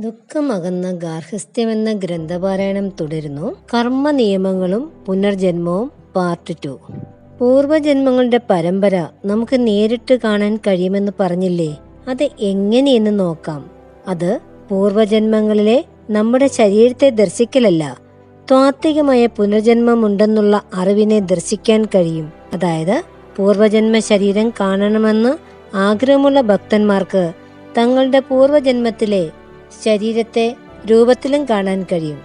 ദുഃഖമകന്ന ഗാർഹസ്ഥ്യമെന്ന ഗ്രന്ഥപാരായണം തുടരുന്നു. കർമ്മ നിയമങ്ങളും പുനർജന്മവും പാർട്ട് ടു പൂർവജന്മങ്ങളുടെ പരമ്പര നമുക്ക് നേരിട്ട് കാണാൻ കഴിയുമെന്ന് പറഞ്ഞില്ലേ? അത് എങ്ങനെയെന്ന് നോക്കാം. അത് പൂർവജന്മങ്ങളിലെ നമ്മുടെ ശരീരത്തെ ദർശിക്കലല്ല ത്വാത്വികമായ പുനർജന്മമുണ്ടെന്നുള്ള അറിവിനെ ദർശിക്കാൻ കഴിയും. അതായത് പൂർവജന്മ ശരീരം കാണണമെന്ന് ആഗ്രഹമുള്ള ഭക്തന്മാർക്ക് തങ്ങളുടെ പൂർവജന്മത്തിലെ ശരീരത്തെ രൂപത്തിലും കാണാൻ കഴിയും.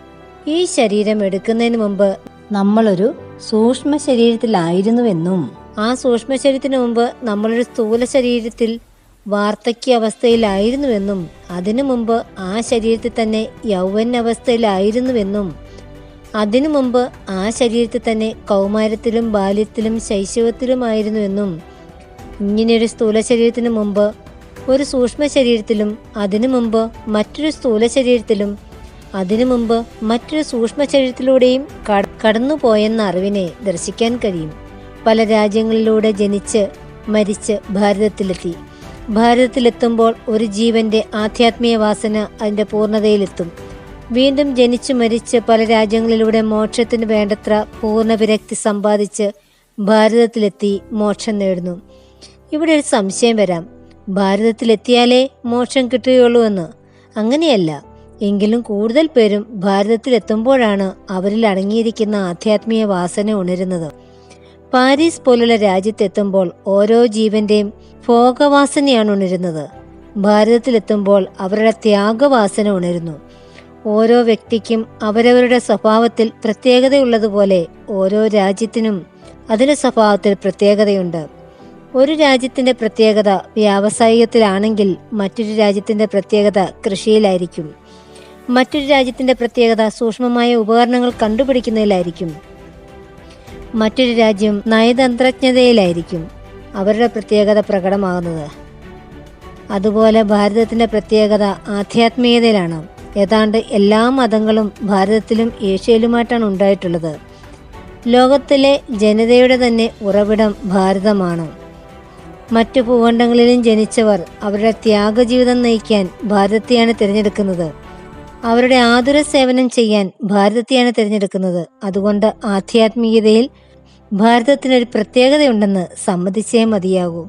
ഈ ശരീരം എടുക്കുന്നതിന് മുമ്പ് നമ്മളൊരു സൂക്ഷ്മ ശരീരത്തിലായിരുന്നുവെന്നും ആ സൂക്ഷ്മ ശരീരത്തിന് മുമ്പ് നമ്മളൊരു സ്ഥൂല ശരീരത്തിൽ വാർദ്ധക്യ അവസ്ഥയിലായിരുന്നുവെന്നും അതിനു മുമ്പ് ആ ശരീരത്തിൽ തന്നെ യൗവന അവസ്ഥയിലായിരുന്നുവെന്നും അതിനു മുമ്പ് ആ ശരീരത്തിൽ തന്നെ കൗമാരത്തിലും ബാല്യത്തിലും ശൈശവത്തിലുമായിരുന്നുവെന്നും ഇങ്ങനെയൊരു സ്ഥൂല ശരീരത്തിന് മുമ്പ് ഒരു സൂക്ഷ്മ ശരീരത്തിലും അതിനു മുമ്പ് മറ്റൊരു സ്ഥൂല ശരീരത്തിലും അതിനു മുമ്പ് മറ്റൊരു സൂക്ഷ്മ ശരീരത്തിലൂടെയും കട- കടന്നുപോയെന്ന അറിവിനെ ദർശിക്കാൻ കഴിയും. പല രാജ്യങ്ങളിലൂടെ ജനിച്ച് മരിച്ച് ഭാരതത്തിലെത്തി. ഭാരതത്തിലെത്തുമ്പോൾ ഒരു ജീവന്റെ ആധ്യാത്മിക വാസന അതിന്റെ പൂർണതയിലെത്തും. വീണ്ടും ജനിച്ചു മരിച്ച് പല രാജ്യങ്ങളിലൂടെ മോക്ഷത്തിന് വേണ്ടത്ര പൂർണ വിരക്തി സമ്പാദിച്ച് ഭാരതത്തിലെത്തി മോക്ഷം നേടുന്നു. ഇവിടെ ഒരു സംശയം വരാം. ഭാരതത്തിലെത്തിയാലേ മോക്ഷം കിട്ടുകയുള്ളൂ എന്ന്. അങ്ങനെയല്ല എങ്കിലും കൂടുതൽ പേരും ഭാരതത്തിലെത്തുമ്പോഴാണ് അവരിൽ അടങ്ങിയിരിക്കുന്ന ആധ്യാത്മിക വാസന ഉണരുന്നത്. പാരീസ് പോലുള്ള രാജ്യത്തെത്തുമ്പോൾ ഓരോ ജീവന്റെയും ഭോഗവാസനയാണ് ഉണരുന്നത്. ഭാരതത്തിലെത്തുമ്പോൾ അവരുടെ ത്യാഗവാസന ഉണരുന്നു. ഓരോ വ്യക്തിക്കും അവരവരുടെ സ്വഭാവത്തിൽ പ്രത്യേകതയുള്ളതുപോലെ ഓരോ രാജ്യത്തിനും അതിന്റെ സ്വഭാവത്തിൽ പ്രത്യേകതയുണ്ട്. ഒരു രാജ്യത്തിന്റെ പ്രത്യേകത വ്യാവസായികത്തിലാണെങ്കിൽ മറ്റൊരു രാജ്യത്തിന്റെ പ്രത്യേകത കൃഷിയിലായിരിക്കും. മറ്റൊരു രാജ്യത്തിന്റെ പ്രത്യേകത സൂക്ഷ്മമായ ഉപകരണങ്ങൾ കണ്ടുപിടിക്കുന്നതിലായിരിക്കും. മറ്റൊരു രാജ്യം നയതന്ത്രജ്ഞതയിലായിരിക്കും അവരുടെ പ്രത്യേകത പ്രകടമാകുന്നത്. അതുപോലെ ഭാരതത്തിന്റെ പ്രത്യേകത ആധ്യാത്മികതയിലാണ്. ഏതാണ്ട് എല്ലാ മതങ്ങളും ഭാരതത്തിലും ഏഷ്യയിലുമായിട്ടാണ് ഉണ്ടായിട്ടുള്ളത്. ലോകത്തിലെ ജനതയുടെ തന്നെ ഉറവിടം ഭാരതമാണ്. മറ്റു ഭൂഖണ്ഡങ്ങളിലും ജനിച്ചവർ അവരുടെ ത്യാഗജീവിതം നയിക്കാൻ ഭാരതത്തെയാണ് തിരഞ്ഞെടുക്കുന്നത്. അവരുടെ ആതുര സേവനം ചെയ്യാൻ ഭാരതത്തെയാണ് തിരഞ്ഞെടുക്കുന്നത്. അതുകൊണ്ട് ആധ്യാത്മികതയിൽ ഭാരതത്തിനൊരു പ്രത്യേകതയുണ്ടെന്ന് സമ്മതിച്ചേ മതിയാകൂ.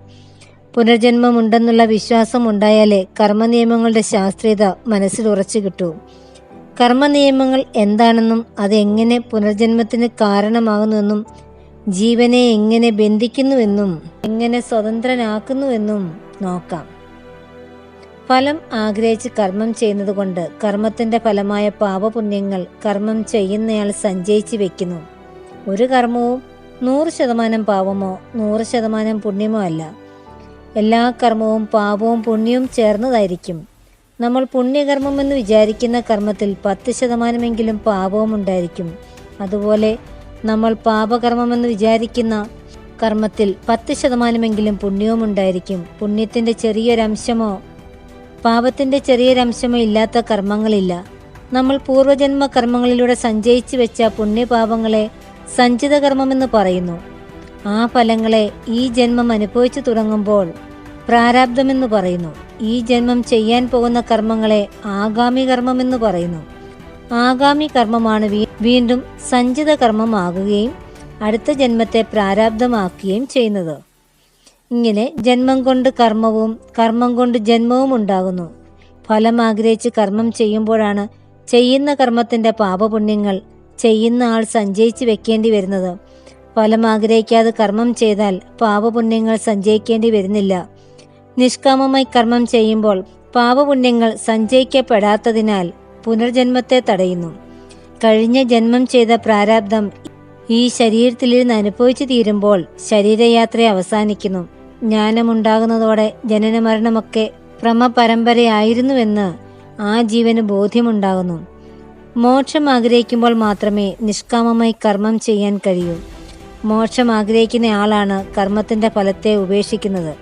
പുനർജന്മമുണ്ടെന്നുള്ള വിശ്വാസം ഉണ്ടായാലേ കർമ്മനിയമങ്ങളുടെ ശാസ്ത്രീയത മനസ്സിൽ ഉറച്ചു കിട്ടൂ. കർമ്മനിയമങ്ങൾ എന്താണെന്നും അതെങ്ങനെ പുനർജന്മത്തിന് കാരണമാകുന്നുവെന്നും ജീവനെ എങ്ങനെ ബന്ധിക്കുന്നുവെന്നും എങ്ങനെ സ്വതന്ത്രനാക്കുന്നുവെന്നും നോക്കാം. ഫലം ആഗ്രഹിച്ച് കർമ്മം ചെയ്യുന്നതുകൊണ്ട് കർമ്മത്തിന്റെ ഫലമായ പാപപുണ്യങ്ങൾ കർമ്മം ചെയ്യുന്നയാൾ സഞ്ചയിച്ച് വെക്കുന്നു. ഒരു കർമ്മവും നൂറ് ശതമാനം പാപമോ നൂറ് ശതമാനം പുണ്യമോ അല്ല. എല്ലാ കർമ്മവും പാപവും പുണ്യവും ചേർന്നതായിരിക്കും. നമ്മൾ പുണ്യകർമ്മം എന്ന് വിചാരിക്കുന്ന കർമ്മത്തിൽ പത്ത് ശതമാനമെങ്കിലും പാപവും ഉണ്ടായിരിക്കും. അതുപോലെ നമ്മൾ പാപകർമ്മമെന്ന് വിചാരിക്കുന്ന കർമ്മത്തിൽ പത്ത് ശതമാനമെങ്കിലും പുണ്യവും ഉണ്ടായിരിക്കും പുണ്യത്തിന്റെ ചെറിയൊരംശമോ പാപത്തിന്റെ ചെറിയൊരംശമോ ഇല്ലാത്ത കർമ്മങ്ങളില്ല. നമ്മൾ പൂർവജന്മ കർമ്മങ്ങളിലൂടെ സഞ്ചയിച്ചു വെച്ച പുണ്യപാപങ്ങളെ സഞ്ചിത കർമ്മമെന്ന് പറയുന്നു. ആ ഫലങ്ങളെ ഈ ജന്മം അനുഭവിച്ചു തുടങ്ങുമ്പോൾ പ്രാരാബ്ധമെന്ന് പറയുന്നു. ഈ ജന്മം ചെയ്യാൻ പോകുന്ന കർമ്മങ്ങളെ ആഗാമി കർമ്മമെന്ന് പറയുന്നു. ആഗാമി കർമ്മമാണ് വീണ്ടും സഞ്ചിത കർമ്മമാകുകയും അടുത്ത ജന്മത്തെ പ്രാരാബ്ധമാക്കുകയും ചെയ്യുന്നത്. ഇങ്ങനെ ജന്മം കൊണ്ട് കർമ്മവും കർമ്മം കൊണ്ട് ജന്മവും ഉണ്ടാകുന്നു. ഫലം ആഗ്രഹിച്ച് കർമ്മം ചെയ്യുമ്പോഴാണ് ചെയ്യുന്ന കർമ്മത്തിന്റെ പാപപുണ്യങ്ങൾ ചെയ്യുന്ന ആൾ സഞ്ചയിച്ച് വെക്കേണ്ടി വരുന്നത്. ഫലം ആഗ്രഹിക്കാതെ കർമ്മം ചെയ്താൽ പാപപുണ്യങ്ങൾ സഞ്ചയിക്കേണ്ടി വരുന്നില്ല. നിഷ്കാമമായി കർമ്മം ചെയ്യുമ്പോൾ പാപപുണ്യങ്ങൾ സഞ്ചയിക്കപ്പെടാത്തതിനാൽ പുനർജന്മത്തെ തടയുന്നു. കഴിഞ്ഞ ജന്മം ചെയ്ത പ്രാരാബ്ദം ഈ ശരീരത്തിലിരുന്ന് അനുഭവിച്ചു തീരുമ്പോൾ ശരീരയാത്ര അവസാനിക്കുന്നു. ജ്ഞാനമുണ്ടാകുന്നതോടെ ജനനമരണമൊക്കെ ക്രമപരമ്പരയായിരുന്നുവെന്ന് ആ ജീവന് ബോധ്യമുണ്ടാകുന്നു. മോക്ഷം ആഗ്രഹിക്കുമ്പോൾ മാത്രമേ നിഷ്കാമമായി കർമ്മം ചെയ്യാൻ കഴിയൂ. മോക്ഷം ആഗ്രഹിക്കുന്ന ആളാണ് കർമ്മത്തിന്റെ ഫലത്തെ ഉപേക്ഷിക്കുന്നത്.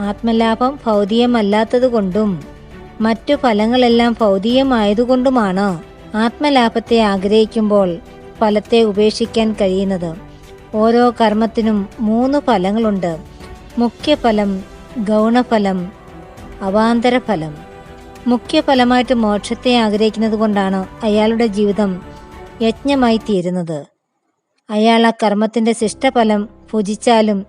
ആത്മലാഭം ഭൗതികമല്ലാത്തതുകൊണ്ടും മറ്റു ഫലങ്ങളെല്ലാം ഭൗതികമായതുകൊണ്ടുമാണ് ആത്മലാഭത്തെ ആഗ്രഹിക്കുമ്പോൾ ഫലത്തെ ഉപേക്ഷിക്കാൻ കഴിയുന്നത്. ഓരോ കർമ്മത്തിനും മൂന്ന് ഫലങ്ങളുണ്ട്. മുഖ്യഫലം ഗൗണഫലം അവാന്തരഫലം. മുഖ്യഫലമായിട്ട് മോക്ഷത്തെ ആഗ്രഹിക്കുന്നത് കൊണ്ടാണ് അയാളുടെ ജീവിതം യജ്ഞമായി തീരുന്നത് അയാൾ ആ കർമ്മത്തിന്റെ ശിഷ്ടഫലം ഭുജിച്ചാലും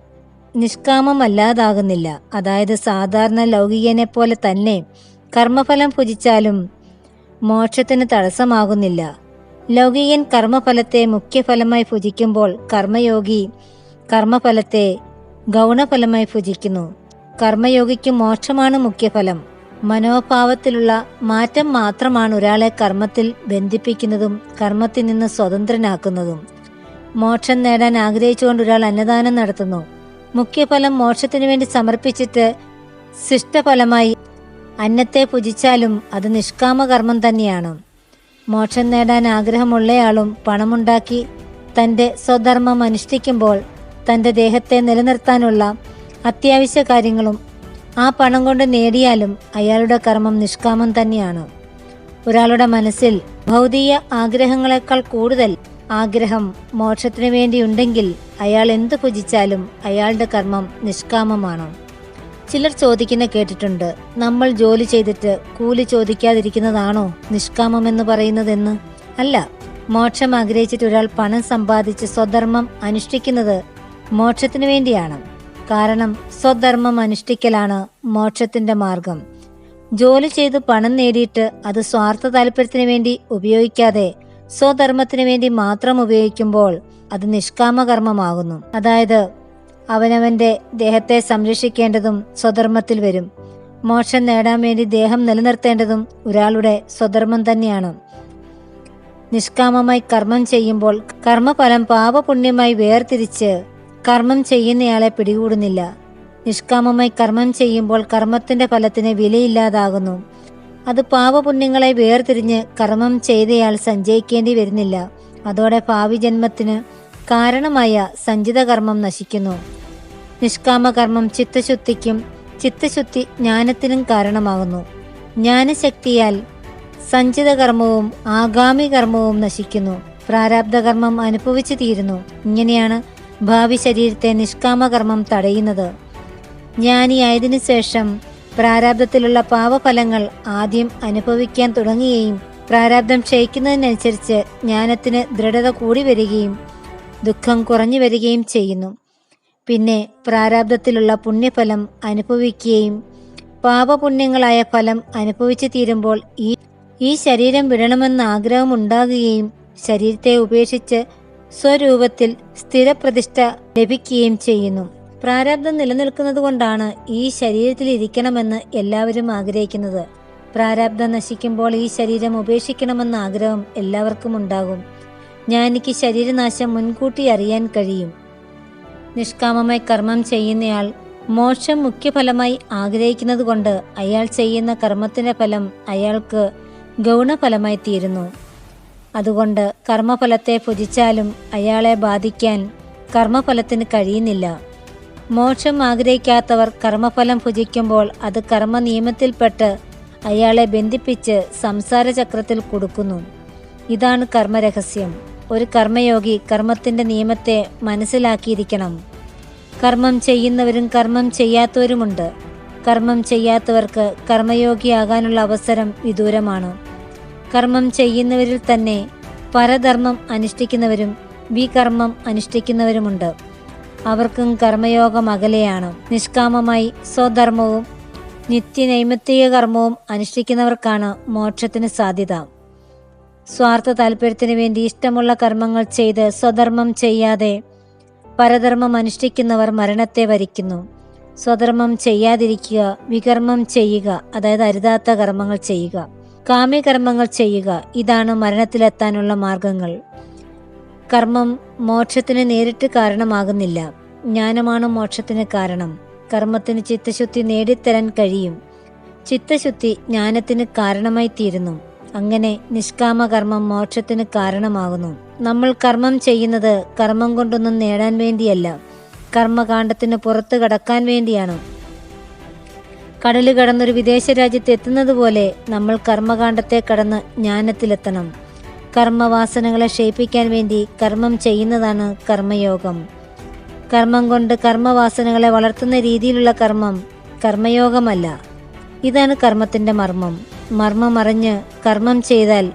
നിഷ്കാമമല്ലാതാകുന്നില്ല. അതായത് സാധാരണ ലൗകികനെ പോലെ തന്നെ കർമ്മഫലം ഭുജിച്ചാലും മോക്ഷത്തിന് തടസ്സമാകുന്നില്ല. ലൗകികൻ കർമ്മഫലത്തെ മുഖ്യഫലമായി ഭുജിക്കുമ്പോൾ കർമ്മയോഗി കർമ്മഫലത്തെ ഗൗണഫലമായി ഭുജിക്കുന്നു. കർമ്മയോഗിക്ക് മോക്ഷമാണ് മുഖ്യഫലം. മനോഭാവത്തിലുള്ള മാറ്റം മാത്രമാണ് ഒരാളെ കർമ്മത്തിൽ ബന്ധിപ്പിക്കുന്നതും കർമ്മത്തിൽ നിന്ന് സ്വതന്ത്രനാക്കുന്നതും. മോക്ഷം നേടാൻ ആഗ്രഹിച്ചുകൊണ്ട് ഒരാൾ അന്നദാനം നടത്തുന്നു. മുഖ്യഫലം മോക്ഷത്തിനു വേണ്ടി സമർപ്പിച്ചിട്ട് ശിഷ്ടഫലമായി അന്നത്തെ പുജിച്ചാലും അത് നിഷ്കാമകർമ്മം തന്നെയാണ്. മോക്ഷം നേടാൻ ആഗ്രഹമുള്ളയാളും പണമുണ്ടാക്കി തന്റെ സ്വധർമ്മം അനുഷ്ഠിക്കുമ്പോൾ തന്റെ ദേഹത്തെ നിലനിർത്താനുള്ള അത്യാവശ്യ കാര്യങ്ങളും ആ പണം കൊണ്ട് നേടിയാലും അയാളുടെ കർമ്മം നിഷ്കാമം തന്നെയാണ്. ഒരാളുടെ മനസ്സിൽ ഭൗതിക ആഗ്രഹങ്ങളെക്കാൾ കൂടുതൽ ആഗ്രഹം മോക്ഷത്തിനു വേണ്ടിയുണ്ടെങ്കിൽ അയാൾ എന്തു ഭുജിച്ചാലും അയാളുടെ കർമ്മം നിഷ്കാമമാണ്. ചിലർ ചോദിക്കുന്ന കേട്ടിട്ടുണ്ട്. നമ്മൾ ജോലി ചെയ്തിട്ട് കൂലി ചോദിക്കാതിരിക്കുന്നതാണോ നിഷ്കാമമെന്ന് പറയുന്നതെന്ന്? അല്ല മോക്ഷം ആഗ്രഹിച്ചിട്ട് ഒരാൾ പണം സമ്പാദിച്ച് സ്വധർമ്മം അനുഷ്ഠിക്കുന്നത് മോക്ഷത്തിനു വേണ്ടിയാണ്. കാരണം സ്വധർമ്മം അനുഷ്ഠിക്കലാണ് മോക്ഷത്തിന്റെ മാർഗം. ജോലി ചെയ്ത് പണം നേടിയിട്ട് അത് സ്വാർത്ഥ താല്പര്യത്തിന് വേണ്ടി ഉപയോഗിക്കാതെ സ്വധർമ്മത്തിന് വേണ്ടി മാത്രം ഉപയോഗിക്കുമ്പോൾ അത് നിഷ്കാമകർമ്മമാകുന്നു. അതായത് അവനവന്റെ ദേഹത്തെ സംരക്ഷിക്കേണ്ടതും സ്വധർമ്മത്തിൽ വരും. മോക്ഷം നേടാൻ വേണ്ടി ദേഹം നിലനിർത്തേണ്ടതും ഒരാളുടെ സ്വധർമ്മം തന്നെയാണ്. നിഷ്കാമമായി കർമ്മം ചെയ്യുമ്പോൾ കർമ്മഫലം പാപപുണ്യമായി വേർതിരിച്ച് കർമ്മം ചെയ്യുന്നയാളെ പിടികൂടുന്നില്ല. നിഷ്കാമമായി കർമ്മം ചെയ്യുമ്പോൾ കർമ്മത്തിന്റെ ഫലത്തിന് വിലയില്ലാതാകുന്നു. അത് പാപപുണ്യങ്ങളെ വേർതിരിഞ്ഞ് കർമ്മം ചെയ്തയാൾ സഞ്ചയിക്കേണ്ടി വരുന്നില്ല. അതോടെ ഭാവി ജന്മത്തിന് കാരണമായ സഞ്ചിത കർമ്മം നശിക്കുന്നു. നിഷ്കാമകർമ്മം ചിത്തശുദ്ധിക്കും ചിത്തശുദ്ധി ജ്ഞാനത്തിനും കാരണമാകുന്നു. ജ്ഞാനശക്തിയാൽ സഞ്ചിത കർമ്മവും ആഗാമി കർമ്മവും നശിക്കുന്നു. പ്രാരാബ്ധകർമ്മം അനുഭവിച്ചു തീരുന്നു. ഇങ്ങനെയാണ് ഭാവി ശരീരത്തെ നിഷ്കാമകർമ്മം തടയുന്നത്. ജ്ഞാനിയായതിനു ശേഷം പ്രാരാബ്ധത്തിലുള്ള പാവഫലങ്ങൾ ആദ്യം അനുഭവിക്കാൻ തുടങ്ങുകയും പ്രാരാബ്ധം ക്ഷയിക്കുന്നതിനനുസരിച്ച് ജ്ഞാനത്തിന് ദൃഢത കൂടി വരികയും ദുഃഖം കുറഞ്ഞു വരികയും ചെയ്യുന്നു. പിന്നെ പ്രാരാബ്ധത്തിലുള്ള പുണ്യഫലം അനുഭവിക്കുകയും പാപപുണ്യങ്ങളായ ഫലം അനുഭവിച്ചു തീരുമ്പോൾ ഈ ഈ ശരീരം വിടണമെന്ന ആഗ്രഹം ഉണ്ടാകുകയും ശരീരത്തെ ഉപേക്ഷിച്ച് സ്വരൂപത്തിൽ സ്ഥിരപ്രതിഷ്ഠ ലഭിക്കുകയും ചെയ്യുന്നു. പ്രാരാബ്ധം നിലനിൽക്കുന്നത് കൊണ്ടാണ് ഈ ശരീരത്തിൽ ഇരിക്കണമെന്ന് എല്ലാവരും ആഗ്രഹിക്കുന്നത്. പ്രാരാബ്ധം നശിക്കുമ്പോൾ ഈ ശരീരം ഉപേക്ഷിക്കണമെന്ന ആഗ്രഹം എല്ലാവർക്കും ഉണ്ടാകും. ജ്ഞാനിക്ക് ശരീരനാശം മുൻകൂട്ടി അറിയാൻ കഴിയും. നിഷ്കാമമായി കർമ്മം ചെയ്യുന്നയാൾ മോക്ഷം മുഖ്യഫലമായി ആഗ്രഹിക്കുന്നത് കൊണ്ട് അയാൾ ചെയ്യുന്ന കർമ്മത്തിന്റെ ഫലം അയാൾക്ക് ഗൗണഫലമായി തീരുന്നു. അതുകൊണ്ട് കർമ്മഫലത്തെ ഭുജിച്ചാലും അയാളെ ബാധിക്കാൻ കർമ്മഫലത്തിന് കഴിയുന്നില്ല. മോക്ഷം ആഗ്രഹിക്കാത്തവർ കർമ്മഫലം ഭുജിക്കുമ്പോൾ അത് കർമ്മ നിയമത്തിൽപ്പെട്ട് അയാളെ ബന്ധിപ്പിച്ച് സംസാരചക്രത്തിൽ കൊടുക്കുന്നു. ഇതാണ് കർമ്മരഹസ്യം. ഒരു കർമ്മയോഗി കർമ്മത്തിന്റെ നിയമത്തെ മനസ്സിലാക്കിയിരിക്കണം. കർമ്മം ചെയ്യുന്നവരും കർമ്മം ചെയ്യാത്തവരുമുണ്ട്. കർമ്മം ചെയ്യാത്തവർക്ക് കർമ്മയോഗിയാകാനുള്ള അവസരം വിദൂരമാണ്. കർമ്മം ചെയ്യുന്നവരിൽ തന്നെ പരധർമ്മം അനുഷ്ഠിക്കുന്നവരും വികർമ്മം അനുഷ്ഠിക്കുന്നവരുമുണ്ട്. അവർക്കും കർമ്മയോഗം അകലെയാണ്. നിഷ്കാമമായി സ്വധർമ്മവും നിത്യനൈമിത്തിക കർമ്മവും അനുഷ്ഠിക്കുന്നവർക്കാണ് മോക്ഷത്തിന് സാധ്യത. സ്വാർത്ഥ താല്പര്യത്തിന് വേണ്ടി ഇഷ്ടമുള്ള കർമ്മങ്ങൾ ചെയ്ത് സ്വധർമ്മം ചെയ്യാതെ പരധർമ്മം അനുഷ്ഠിക്കുന്നവർ മരണത്തെ വരിക്കുന്നു. സ്വധർമ്മം ചെയ്യാതിരിക്കുക വികർമ്മം ചെയ്യുക അതായത് അരുതാത്ത കർമ്മങ്ങൾ ചെയ്യുക. കാമ്യകർമ്മങ്ങൾ ചെയ്യുക ഇതാണ് മരണത്തിലെത്താനുള്ള മാർഗങ്ങൾ. കർമ്മം മോക്ഷത്തിന് നേരിട്ട് കാരണമാകുന്നില്ല. ജ്ഞാനമാണ് മോക്ഷത്തിന് കാരണം. കർമ്മത്തിന് ചിത്തശുദ്ധി നേടിത്തരാൻ കഴിയും. ചിത്തശുദ്ധി ജ്ഞാനത്തിന് കാരണമായി തീരുന്നു അങ്ങനെ നിഷ്കാമകർമ്മം മോക്ഷത്തിന് കാരണമാകുന്നു. നമ്മൾ കർമ്മം ചെയ്യുന്നത് കർമ്മം കൊണ്ടൊന്നും നേടാൻ വേണ്ടിയല്ല. കർമ്മകാണ്ഡത്തിന് പുറത്തു കടക്കാൻ വേണ്ടിയാണ്. കടൽ കടന്നൊരു വിദേശ രാജ്യത്ത് എത്തുന്നത് പോലെ നമ്മൾ കർമ്മകാണ്ഡത്തെ കടന്ന് ജ്ഞാനത്തിലെത്തണം. കർമ്മവാസനകളെ ക്ഷയിപ്പിക്കാൻ വേണ്ടി കർമ്മം ചെയ്യുന്നതാണ് കർമ്മയോഗം. കർമ്മം കൊണ്ട് കർമ്മവാസനകളെ വളർത്തുന്ന രീതിയിലുള്ള കർമ്മം കർമ്മയോഗമല്ല. ഇതാണ് കർമ്മത്തിന്റെ മർമ്മം. മർമ്മമറിഞ്ഞ് കർമ്മം ചെയ്താൽ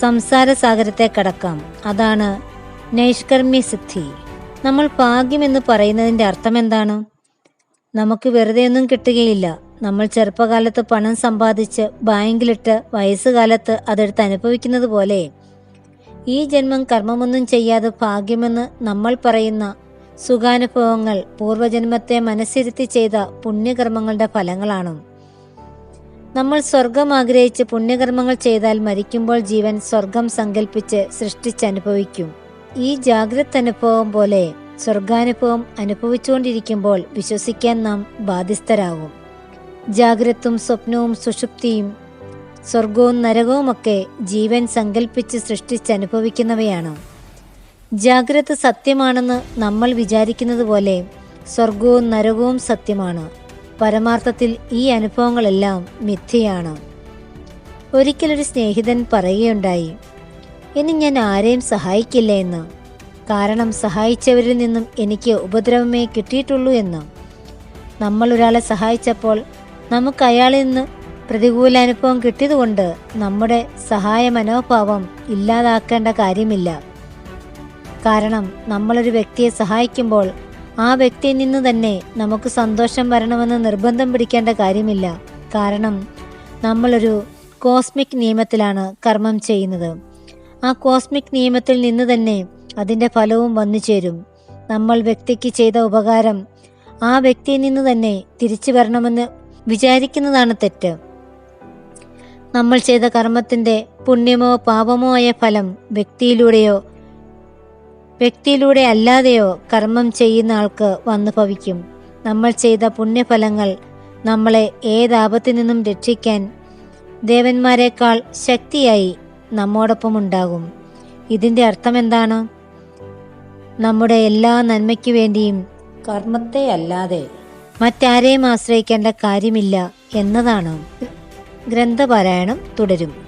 സംസാരസാഗരത്തെ കടക്കാം. അതാണ് നൈഷ്കർമ്മ്യ സിദ്ധി. നമ്മൾ ഭാഗ്യം എന്ന് പറയുന്നതിന്റെ അർത്ഥം എന്താണ്? നമുക്ക് വെറുതെ ഒന്നും കിട്ടുകയില്ല. നമ്മൾ ചെറുപ്പകാലത്ത് പണം സമ്പാദിച്ച് ബാങ്കിലിട്ട് വയസ്സുകാലത്ത് അതെടുത്ത് അനുഭവിക്കുന്നത് പോലെ. ഈ ജന്മം കർമ്മമൊന്നും ചെയ്യാതെ ഭാഗ്യമെന്ന് നമ്മൾ പറയുന്ന സുഖാനുഭവങ്ങൾ പൂർവജന്മത്തെ മനസ്സിരുത്തി ചെയ്ത പുണ്യകർമ്മങ്ങളുടെ ഫലങ്ങളാണ്. നമ്മൾ സ്വർഗം ആഗ്രഹിച്ച് പുണ്യകർമ്മങ്ങൾ ചെയ്താൽ മരിക്കുമ്പോൾ ജീവൻ സ്വർഗം സങ്കല്പിച്ച് സൃഷ്ടിച്ചനുഭവിക്കും ഈ ജാഗ്രത അനുഭവം പോലെ സ്വർഗാനുഭവം അനുഭവിച്ചുകൊണ്ടിരിക്കുമ്പോൾ വിശ്വസിക്കാൻ നാം ബാധ്യസ്ഥരാകും. ജാഗ്രത്തും സ്വപ്നവും സുഷുപ്തിയും സ്വർഗവും നരകവുമൊക്കെ ജീവൻ സങ്കല്പിച്ച് സൃഷ്ടിച്ചനുഭവിക്കുന്നവയാണ് ജാഗ്രത സത്യമാണെന്ന് നമ്മൾ വിചാരിക്കുന്നത് പോലെ സ്വർഗവും നരകവും സത്യമാണ്. പരമാർത്ഥത്തിൽ ഈ അനുഭവങ്ങളെല്ലാം മിഥ്യയാണ്. ഒരിക്കലൊരു സ്നേഹിതൻ പറയുകയുണ്ടായി ഇനി ഞാൻ ആരെയും സഹായിക്കില്ല എന്ന്. കാരണം സഹായിച്ചവരിൽ നിന്നും എനിക്ക് ഉപദ്രവമേ കിട്ടിയിട്ടുള്ളൂ എന്ന്. നമ്മൾ ഒരാളെ സഹായിച്ചപ്പോൾ നമുക്ക് അയാളിൽ നിന്ന് പ്രതികൂല അനുഭവം കിട്ടിയതുകൊണ്ട് നമ്മുടെ സഹായ മനോഭാവം ഇല്ലാതാക്കേണ്ട കാര്യമില്ല. കാരണം നമ്മളൊരു വ്യക്തിയെ സഹായിക്കുമ്പോൾ ആ വ്യക്തിയിൽ നിന്ന് തന്നെ നമുക്ക് സന്തോഷം വരണമെന്ന് നിർബന്ധം പിടിക്കേണ്ട കാര്യമില്ല. കാരണം നമ്മളൊരു കോസ്മിക് നിയമത്തിലാണ് കർമ്മം ചെയ്യുന്നത്. ആ കോസ്മിക് നിയമത്തിൽ നിന്ന് തന്നെ അതിന്റെ ഫലവും വന്നു ചേരും. നമ്മൾ വ്യക്തിക്ക് ചെയ്ത ഉപകാരം ആ വ്യക്തിയിൽ നിന്ന് തന്നെ തിരിച്ചു വരണമെന്ന് വിചാരിക്കുന്നതാണ് തെറ്റ്. നമ്മൾ ചെയ്ത കർമ്മത്തിന്റെ പുണ്യമോ പാപമോ ആയ ഫലം വ്യക്തിയിലൂടെയോ വ്യക്തിയിലൂടെ അല്ലാതെയോ കർമ്മം ചെയ്യുന്ന ആൾക്ക് വന്നു ഭവിക്കും. നമ്മൾ ചെയ്ത പുണ്യഫലങ്ങൾ നമ്മളെ ഏതാപത്തിൽ നിന്നും രക്ഷിക്കാൻ ദേവന്മാരെക്കാൾ ശക്തിയായി നമ്മോടൊപ്പം ഉണ്ടാകും ഇതിന്റെ അർത്ഥം എന്താണ് നമ്മുടെ എല്ലാ നന്മയ്ക്ക് വേണ്ടിയും കർമ്മത്തെ അല്ലാതെ മറ്റാരെയും ആശ്രയിക്കേണ്ട കാര്യമില്ല എന്നതാണ്. ഗ്രന്ഥപാരായണം തുടരും.